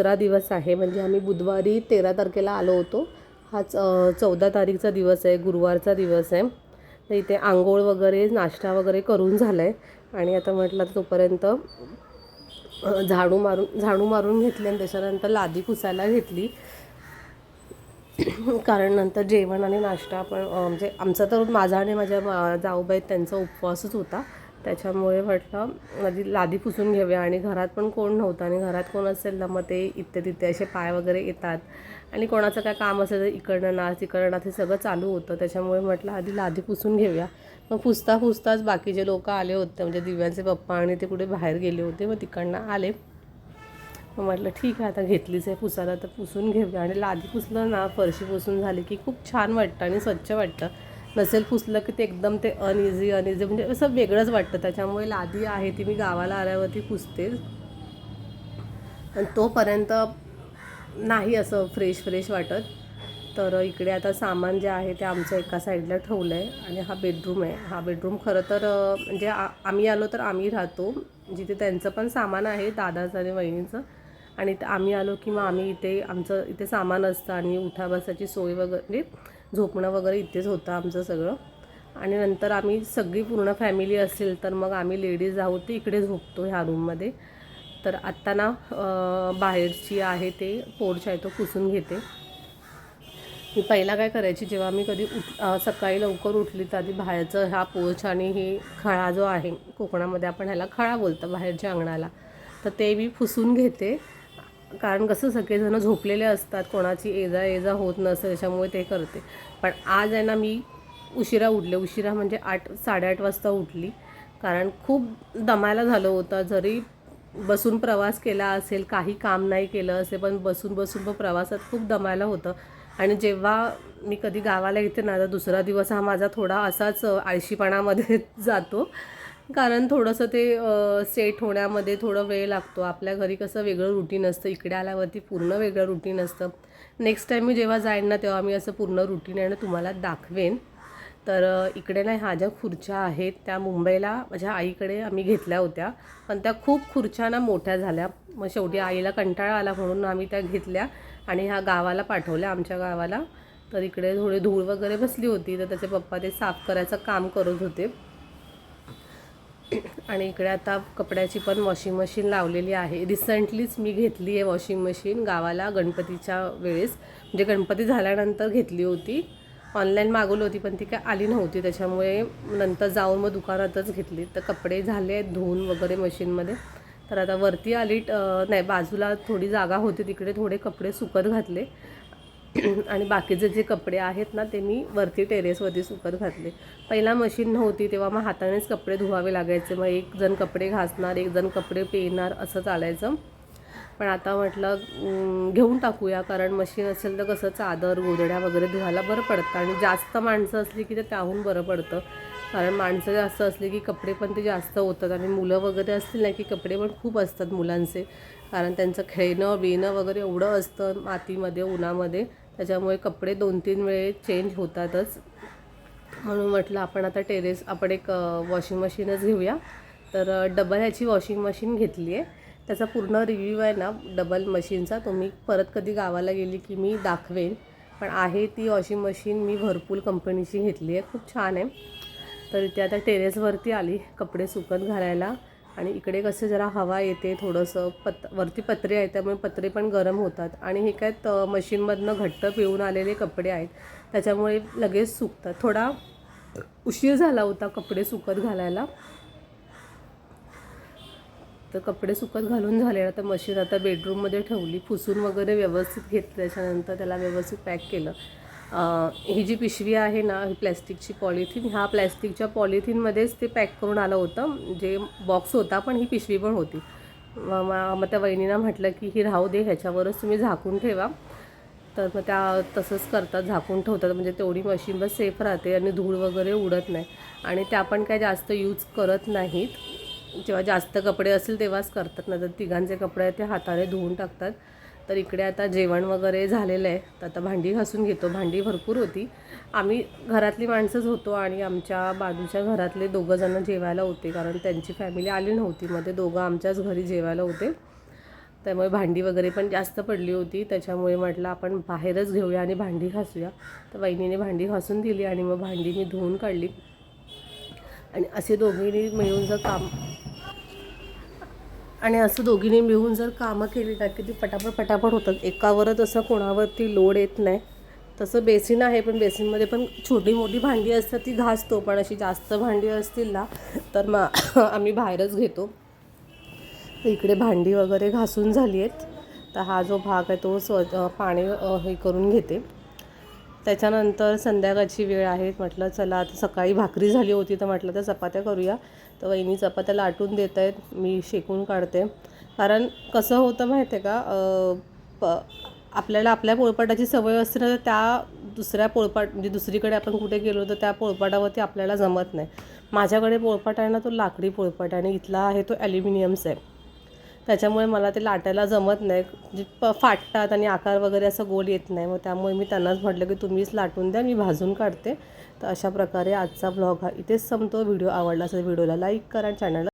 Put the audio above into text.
दुसरा दिवस आहे. म्हणजे आम्ही बुधवारी तेरा तारखेला आलो होतो. हा चौदा तारीखचा दिवस आहे. गुरुवारचा दिवस आहे. तर इथे आंघोळ वगैरे नाश्ता वगैरे करून झालं आहे आणि आता म्हटलं तर तोपर्यंत झाडू मारून झाडू मारून घेतली आणि त्याच्यानंतर लादी पुसायला घेतली. कारण नंतर जेवण आणि नाश्ता आपण म्हणजे आमचा तर माझा आणि माझ्या जाऊबाई त्यांचा उपवासच होता. त्याच्यामुळे म्हटलं आधी लादी पुसून घेऊया. आणि घरात पण कोण नव्हतं. आणि घरात कोण असेल ना मग ते इथे तिथे असे पाय वगैरे येतात. आणि कोणाचं काय काम असेल तर इकडनं नाच तिकडनं नाच हे सगळं चालू होतं. त्याच्यामुळे म्हटलं आधी लादी पुसून घेऊया. मग पुसता पुसताच बाकीचे लोक आले होते म्हणजे दिव्यांचे पप्पा आणि ते कुठे बाहेर गेले होते मग तिकडनं आले. मग म्हटलं ठीक आहे आता घेतलीच आहे पुसायला तर पुसून घेऊया. आणि लादी पुसलं ना फरशी पुसून झाली की खूप छान वाटतं आणि स्वच्छ वाटतं. नसेल पुसलं की ते एकदम ते अनइझी अनइझी म्हणजे असं वेगळंच वाटतं. त्याच्यामुळे लादी आहे ती मी गावाला आल्यावरती पुसतेच आणि तोपर्यंत नाही असं फ्रेश फ्रेश वाटत. तर इकडे आता सामान जे आहे ते आमचं एका साईडला ठेवलं आहे आणि हा बेडरूम आहे. हा बेडरूम खरं तर म्हणजे आम्ही आलो तर आम्ही राहतो. जिथे त्यांचं पण सामान आहे दादाचं आणि वहिनीचं. आणि आम्ही आलो की मग आम्ही इथे आमचं इथे सामान असतं आणि उठा बसायची सोय वगैरे. झोपणं वगैरे इथेच होतं आमचं सगळं. आणि नंतर आम्ही सगळी पूर्ण फॅमिली असेल तर मग आम्ही लेडीज आहोत ते इकडे झोपतो ह्या रूममध्ये तर आत्ता ना बाहेरची आहे ते पोर्च आहे तो पुसून घेते. मी पहिला काय करायची जेव्हा मी कधी उठ सकाळी लवकर उठली तर आधी बाहेरचं हा पोर्च आणि हे खळा जो आहे कोकणामध्ये आपण ह्याला खळा बोलतो बाहेरच्या अंगणाला तर ते मी पुसून घेते. कारण कसं सगळेजणं झोपलेले असतात कोणाची एजा एजा होत नसते त्याच्यामुळे ते करते. पण आज आहे ना मी उशिरा उठले. उशिरा म्हणजे आठ साडेआठ वाजता उठली. कारण खूप दमायला झालं होतं. जरी बसून प्रवास केला असेल काही काम नाही केलं असेल पण बसून बसून पण प्रवासात खूप दमायला होतं. आणि जेव्हा मी कधी गावाला येते ना तर दुसरा दिवस हा माझा थोडा असाच आळशीपणामध्ये जातो. कारण थोडंसं ते सेट होण्यामध्ये थोडं वेळ लागतो. आपल्या घरी कसं वेगळं रुटीन असतं. इकडे आल्यावरती पूर्ण वेगळं रुटीन असतं. नेक्स्ट टाईम मी जेव्हा जाईन ना तेव्हा मी असं पूर्ण रुटीन आहे ना तुम्हाला दाखवेन. तर इकडे ना ह्या ज्या खुर्च्या आहेत त्या मुंबईला माझ्या आईकडे आम्ही घेतल्या होत्या. पण त्या खूप खुर्च्या ना मोठ्या झाल्या. मग शेवटी आईला कंटाळा आला म्हणून आम्ही त्या घेतल्या आणि ह्या गावाला पाठवल्या आमच्या गावाला. तर इकडे थोडी धूळ वगैरे बसली होती. तर त्याचे पप्पा ते साफ करायचं काम करत होते. आणि इकडे आता कपड्याची पण वॉशिंग मशीन लावलेली आहे. रिसेंटलीच मी घेतली आहे वॉशिंग मशीन गावाला गणपतीच्या वेळेस. म्हणजे गणपती झाल्यानंतर घेतली होती. ऑनलाईन मागवली होती पण ती काय आली नव्हती. त्याच्यामुळे नंतर जाऊन मग दुकानातच घेतली. तर कपडे झाले आहेत धुवून वगैरे मशीनमध्ये तर आता वरती आली नाही बाजूला थोडी जागा होती. तिकडे थोडे कपडे सुकत घातले. आणि बाकीचे जे कपडे आहेत ना ते मी वरती टेरेसवरती सुकत घातले. पहिला मशीन नव्हती तेव्हा मग हातानेच कपडे धुवावे लागायचे. मग एक जण कपडे घासणार एक जण कपडे पेणार असं चालायचं. पण आता म्हटलं घेऊन टाकूया कारण मशीन असेल तर कसं चादर गोधड्या वगैरे धुवायला बरं पडतं. आणि जास्त माणसं असली की ते त्याहून बरं पडतं. कारण माणसं जास्त असली की कपडे पण ते जास्त होतात आणि मुलं वगैरे असतील ना की कपडे पण खूप असतात मुलांचे. कारण त्यांचं खेळणं बिणं वगैरे एवढं असतं मातीमध्ये उन्हामध्ये. त्याच्यामुळे कपडे दोन तीन वेळे चेंज होतातच. म्हणून म्हटलं आपण आता टेरेस आपण एक वॉशिंग मशीनच घेऊया. तर डबल ह्याची वॉशिंग मशीन घेतली आहे त्याचा पूर्ण रिव्ह्यू आहे ना डबल मशीनचा. तो मी परत कधी गावाला गेली की मी दाखवेन. पण आहे ती वॉशिंग मशीन मी व्हरपूल कंपनीची घेतली आहे. खूप छान आहे. तर इथे आता टेरेसवरती आली कपडे सुकत घालायला. आणि इकडे कसं जरा हवा येते थोडंसं. पत वरती पत्रे आहेत त्यामुळे पत्रे पण गरम होतात. आणि हे काय त मशीनमधनं घट्ट पिळून आलेले कपडे आहेत. त्याच्यामुळे लगेच सुकतात. थोडा उशीर झाला होता कपडे सुकत घालायला. तर कपडे सुकत घालून झाले आता मशीन आता बेडरूममध्ये ठेवली पुसून वगैरे व्यवस्थित घेतलं. त्याच्यानंतर त्याला व्यवस्थित पॅक केलं. ही जी पिशवी आहे ना ही प्लॅस्टिकची पॉलिथिन ह्या प्लॅस्टिकच्या पॉलिथिनमध्येच ते पॅक करून आलं होतं. जे बॉक्स होता पण ही पिशवी पण होती. मग मग मग त्या वहिनीनं म्हटलं की ही राहू दे ह्याच्यावरच तुम्ही झाकून ठेवा. तर मग त्या तसंच करतात झाकून ठेवतात. म्हणजे तेवढी मशीन बस सेफ राहते आणि धूळ वगैरे उडत नाही. आणि त्या पण काय जास्त यूज करत नाहीत. जेव्हा जास्त कपडे असेल तेव्हाच करतात ना तर तिघांचे कपडे आहेत ते हाताने धुवून टाकतात. तर इकडे आता जेवण वगैरे झालेलं आहे तर आता भांडी घासून घेतो. भांडी भरपूर होती. आम्ही घरातली माणसंच होतो आणि आमच्या बाजूच्या घरातले दोघं जण जेवायला होते कारण त्यांची फॅमिली आली नव्हती. मध्ये दोघं आमच्याच घरी जेवायला होते. त्यामुळे भांडी वगैरे पण जास्त पडली होती. त्याच्यामुळे म्हटलं आपण बाहेरच घेऊया आणि भांडी घासूया. तर वहिनीने भांडी घासून दिली आणि मग भांडी मी धुवून काढली. आणि असे दोघींनी मिळून जर काम आणि असं दोघींनी मिळून जर कामं केली ना की ती पटापट पटापट होतात. एकावरच असं कोणावरती लोड येत नाही. तसं बेसिन आहे पण बेसिनमध्ये पण छोटी मोठी भांडी असतात ती घासतो. पण अशी जास्त भांडी असतील ना तर मग आम्ही बाहेरच घेतो. तर इकडे भांडी वगैरे घासून झाली आहेत. तर हा जो भाग आहे तो स्व पाणी हे करून घेते. त्याच्यानंतर संध्याकाळची वेळ आहे. म्हटलं चला आता सकाळी भाकरी झाली होती तर म्हटलं तर चपात्या करूया. तर वहिनी चपात्या लाटून देत आहेत. मी शेकून काढते. कारण कसं होतं माहिती आहे का प आपल्याला आपल्या पोळपाटाची सवय असते ना तर त्या दुसऱ्या पोळपाट म्हणजे दुसरीकडे आपण कुठे गेलो तर त्या पोळपाटावरती आपल्याला जमत नाही. माझ्याकडे पोळपाट आहे ना तो लाकडी पोळपाट आहे आणि इथला आहे तो ॲल्युमिनियमचा आहे. त्याच्यामुळे मला ते लाटायला जमत नाही. जे प फाटतात आणि आकार वगैरे असं गोल येत नाही. मग त्यामुळे मी त्यांनाच म्हटलं की तुम्हीच लाटून द्या मी भाजून काढते. तर अशा प्रकारे आजचा ब्लॉग हा इथेच संपतो. व्हिडिओ आवडला असेल व्हिडिओला लाईक करा चॅनलला